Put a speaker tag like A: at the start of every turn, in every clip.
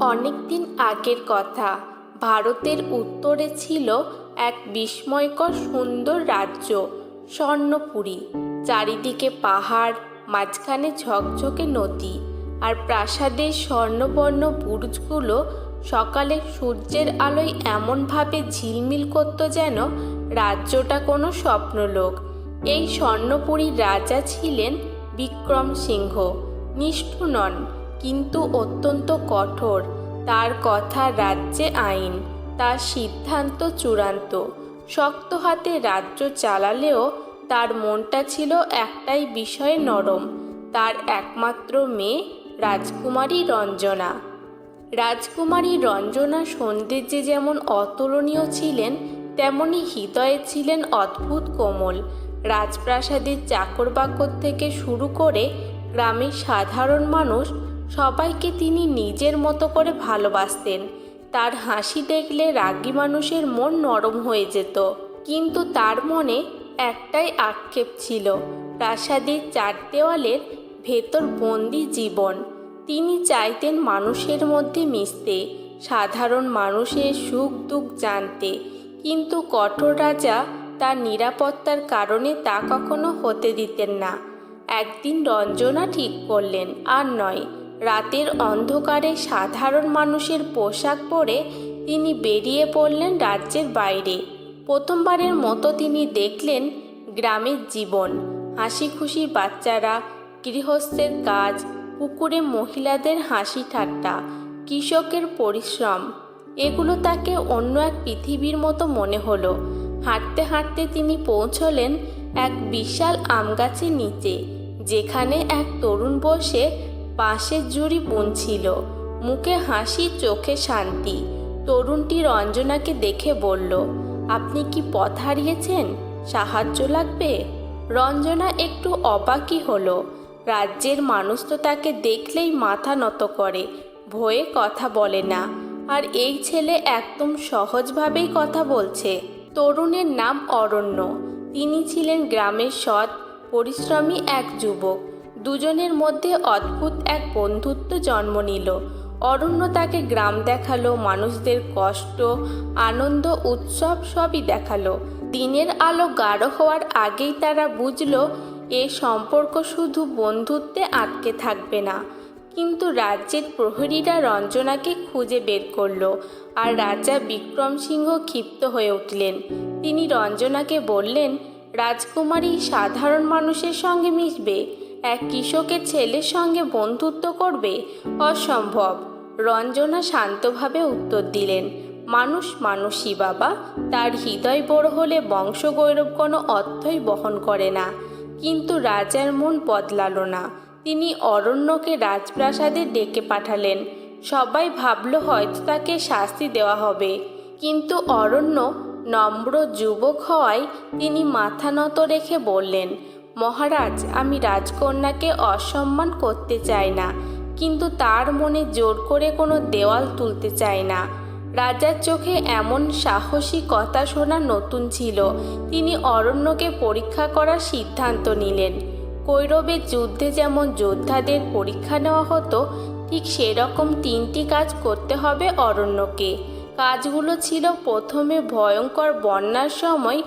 A: অনেক দিন আগের কথা। ভারতের উত্তরে ছিল এক বিস্ময়কর সুন্দর রাজ্য, স্বর্ণপুরী। চারিদিকে পাহাড়, মাঝখানে ঝকঝকে নদী আর প্রাসাদের স্বর্ণবর্ণ বুরুজগুলো সকালে সূর্যের আলোয় এমনভাবে ঝিলমিল করত যেন রাজ্যটা কোনো স্বপ্নলোক। এই স্বর্ণপুরীর রাজা ছিলেন বিক্রম সিংহ, নিষ্ঠু নন। কিন্তু অত্যন্ত কঠোর। তার কথা রাজ্যে আইন, তার সিদ্ধান্ত চূড়ান্ত। শক্ত হাতে রাজ্য চালালেও তার মনটা ছিল একটাই বিষয়ে নরম, তার একমাত্র মেয়ে রাজকুমারী রঞ্জনা। রাজকুমারী রঞ্জনা সৌন্দর্যে যেমন অতুলনীয় ছিলেন, তেমনি হৃদয়ে ছিলেন অদ্ভুত কোমল। রাজপ্রাসাদের চাকরবাকর থেকে শুরু করে গ্রামের সাধারণ মানুষ সবাইকে তিনি নিজের মতো করে ভালোবাসতেন। তার হাসি দেখলে রাগী মানুষের মন নরম হয়ে যেত। কিন্তু তার মনে একটাই আক্ষেপ ছিল, প্রাসাদের চার দেওয়ালের ভেতর বন্দি জীবন। তিনি চাইতেন মানুষের মধ্যে মিশতে, সাধারণ মানুষের সুখ দুঃখ জানতে। কিন্তু কঠোর রাজা তার নিরাপত্তার কারণে তা কখনো হতে দিতেন না। একদিন রঞ্জনা ঠিক করলেন, আর নয় রাতের অন্ধকারে সাধারণ মানুষের পোশাক পরে তিনি বেরিয়ে পড়লেন রাজ্যের বাইরে। প্রথমবারের মতো তিনি দেখলেন গ্রামের জীবন হাসি খুশি বাচ্চারা, গৃহস্থের কাজ, পুকুরে মহিলাদের হাসি ঠাট্টা কৃষকের পরিশ্রম। এগুলো তাকে অন্য এক পৃথিবীর মতো মনে হলো। হাঁটতে হাঁটতে তিনি পৌঁছলেন এক বিশাল আম গাছের নিচে, যেখানে এক তরুণ বসে বাঁশের জুড়ি বুনছিল মুখে হাসি, চোখে শান্তি। তরুণটি রঞ্জনাকে দেখে বলল, আপনি কি পথ হারিয়েছেন? সাহায্য লাগবে? রঞ্জনা একটু অবাকই হলো। রাজ্যের মানুষ তো তাকে দেখলেই মাথা নত করে, ভয়ে কথা বলে না। আর এই ছেলে একদম সহজভাবেই কথা বলছে। তরুণের নাম অরণ্য। তিনি ছিলেন গ্রামের সৎ, পরিশ্রমী এক যুবক। দুজনের মধ্যে অদ্ভুত এক বন্ধুত্ব জন্ম নিল। অরণ্য তাকে গ্রাম দেখাল, মানুষদের কষ্ট, আনন্দ, উৎসব সবই দেখাল। দিনের আলো গাঢ় হওয়ার আগেই তারা বুঝলো, এ সম্পর্ক শুধু বন্ধুত্বে আটকে থাকবে না। কিন্তু রাজ্যের প্রহরীরা রঞ্জনাকে খুঁজে বের করল আর রাজা বিক্রম সিংহ ক্ষিপ্ত হয়ে উঠলেন। তিনি রঞ্জনাকে বললেন, রাজকুমারী সাধারণ মানুষের সঙ্গে মিশবে। এক কৃষকের ছেলের সঙ্গে বন্ধুত্ব করবে অসম্ভব। রঞ্জনা শান্তভাবে উত্তর দিলেন, মানুষ মানুষই বাবা। তার হৃদয় বড় হলে বংশগৌরব কোনো অর্থই বহন করে না। কিন্তু রাজার মন বদলালো না। তিনি অরণ্যকে রাজপ্রাসাদে ডেকে পাঠালেন। সবাই ভাবল হয়তো তাকে শাস্তি দেওয়া হবে। কিন্তু অরণ্য নম্র যুবক হওয়ায় তিনি মাথা নত রেখে বললেন মহারাজ, আমি রাজকন্যাকে অসম্মান করতে চাই না, কিন্তু তার মনে জোর করে কোনো দেওয়াল তুলতে চাই না। রাজার চোখে এমন সাহসী কথা শোনা নতুন ছিল, তিনি অরণ্যকে পরীক্ষা করার সিদ্ধান্ত নিলেন। কৈরবের যুদ্ধে যেমন যোদ্ধাদের পরীক্ষা নেওয়া হতো, ঠিক সেরকম তিনটি কাজ করতে হবে অরণ্যকে। কাজগুলো ছিল প্রথমে ভয়ঙ্কর বন্যার সময়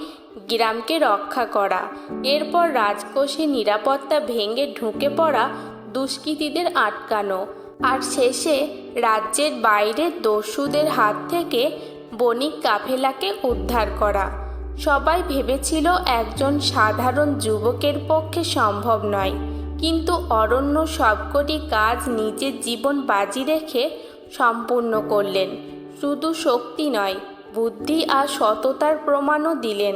A: গ্রামকে রক্ষা করা। এরপর রাজকোষে নিরাপত্তা ভেঙে ঢুকে পড়া দুষ্কৃতীদের আটকানো। আর শেষে রাজ্যের বাইরে দস্যুদের হাত থেকে বণিক কাফেলাকে উদ্ধার করা। সবাই ভেবেছিল একজন সাধারণ যুবকের পক্ষে সম্ভব নয়। কিন্তু অরণ্য সবকটি কাজ নিজের জীবন বাজি রেখে সম্পূর্ণ করলেন। শুধু শক্তি নয়, বুদ্ধি আর সততার প্রমাণও দিলেন।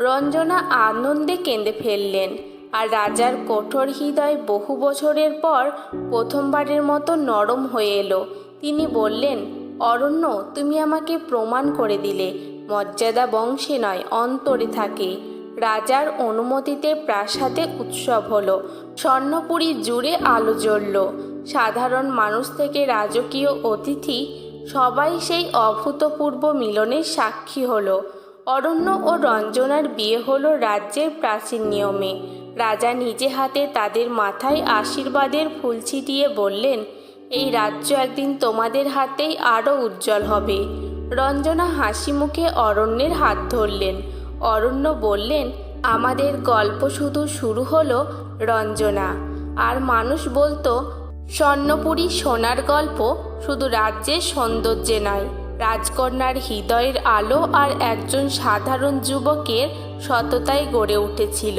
A: রঞ্জনা আনন্দে কেঁদে ফেললেন আর রাজার কঠোর হৃদয় বহু বছরের পর প্রথমবারের মতো নরম হয়ে এলো। তিনি বললেন, অরণ্য, তুমি আমাকে প্রমাণ করে দিলে। মর্যাদা বংশে নয়, অন্তরে থাকে। রাজার অনুমতিতে প্রাসাদে উৎসব হলো। স্বর্ণপুরী জুড়ে আলো জ্বলল। সাধারণ মানুষ থেকে রাজকীয় অতিথি সবাই সেই অভূতপূর্ব মিলনের সাক্ষী হলো। অরণ্য ও রঞ্জনার বিয়ে হলো রাজ্যের প্রাচীন নিয়মে। রাজা নিজে হাতে তাদের মাথায় আশীর্বাদের ফুল ছিটিয়ে বললেন, এই রাজ্য একদিন তোমাদের হাতেই আরও উজ্জ্বল হবে। রঞ্জনা হাসি মুখে অরণ্যের হাত ধরলেন। অরণ্য বললেন, আমাদের গল্প শুধু শুরু হলো রঞ্জনা। আর মানুষ বলতো, স্বর্ণপুরী সোনার গল্প শুধু রাজ্যের সৌন্দর্যে নয়। রাজকন্যার হৃদয়ের আলো আর একজন সাধারণ যুবকের সততায় গড়ে উঠেছিল।